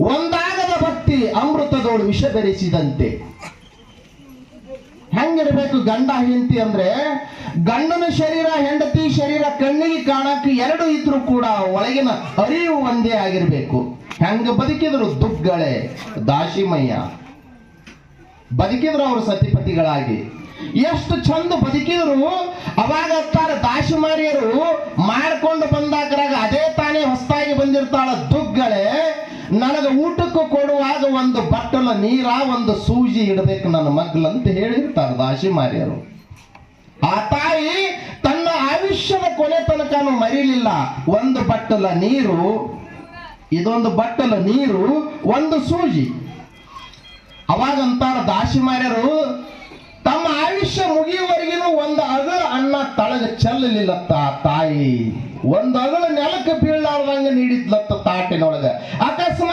ಒಂದಾಗದ ಭಕ್ತಿ ಅಮೃತದೋಳು ವಿಷ ಬೆರೆಸಿದಂತೆ. ಹೆಂಗಿರ್ಬೇಕು ಗಂಡ ಹೆಂಡತಿ ಅಂದ್ರೆ ಗಂಡನ ಶರೀರ, ಹೆಂಡತಿ ಶರೀರ ಕಣ್ಣಿಗೆ ಕಾಣಕ್ಕೆ ಎರಡು ಇದ್ರು ಕೂಡ ಒಳಗಿನ ಅರಿವು ಒಂದೇ ಆಗಿರ್ಬೇಕು. ಹೆಂಗ ಬದುಕಿದ್ರು ದುಗ್ಗಳೆ ದಾಶಿಮಯ್ಯ ಬದುಕಿದ್ರು ಅವರು ಸತಿಪತಿಗಳಾಗಿ. ಎಷ್ಟು ಚಂದ ಬದುಕಿದ್ರು, ಅವಾಗ ದಾಶಿಮಾರಿಯರು ಮಾಡ್ಕೊಂಡು ಬಂದಾಗ ಅದೇ ತಾನೇ ಹೊಸದಾಗಿ ಬಂದಿರ್ತಾಳ ನನಗೆ ಊಟಕ್ಕೂ ಕೊಡುವಾಗ ಒಂದು ಬಟ್ಟಲ ನೀರ, ಒಂದು ಸೂಜಿ ಇಡಬೇಕು ನನ್ನ ಮಗ್ಲಂತ ಹೇಳಿರ್ತಾರೆ ದಾಶಿಮಾರಿಯರು ಆ ತಾಯಿ ತನ್ನ ಆಯುಷ್ಯದ ಕೊನೆ ತನಕನೂ ಮರೀಲಿಲ್ಲ. ಒಂದು ಬಟ್ಟಲ ನೀರು, ಇದೊಂದು ಬಟ್ಟಲ ನೀರು, ಒಂದು ಸೂಜಿ. ಅವಾಗಂತಾರ ದಾಸಿಮಾರ್ಯರು, ತಮ್ಮ ಆಯುಷ್ಯ ಮುಗಿಯುವವರೆಗಿನೂ ಒಂದು ಅಗಳ ಅನ್ನ ತಳಗ ಚೆಲ್ಲಲಿಲ್ಲತ್ತ ತಾಯಿ. ಒಂದು ಅಗಳ ನೆಲಕ್ಕೆ ನೀಡಿದ್ಲತ್ತ ತಾಟಿನೊಳಗ. ಅಕಸ್ಮಾತ್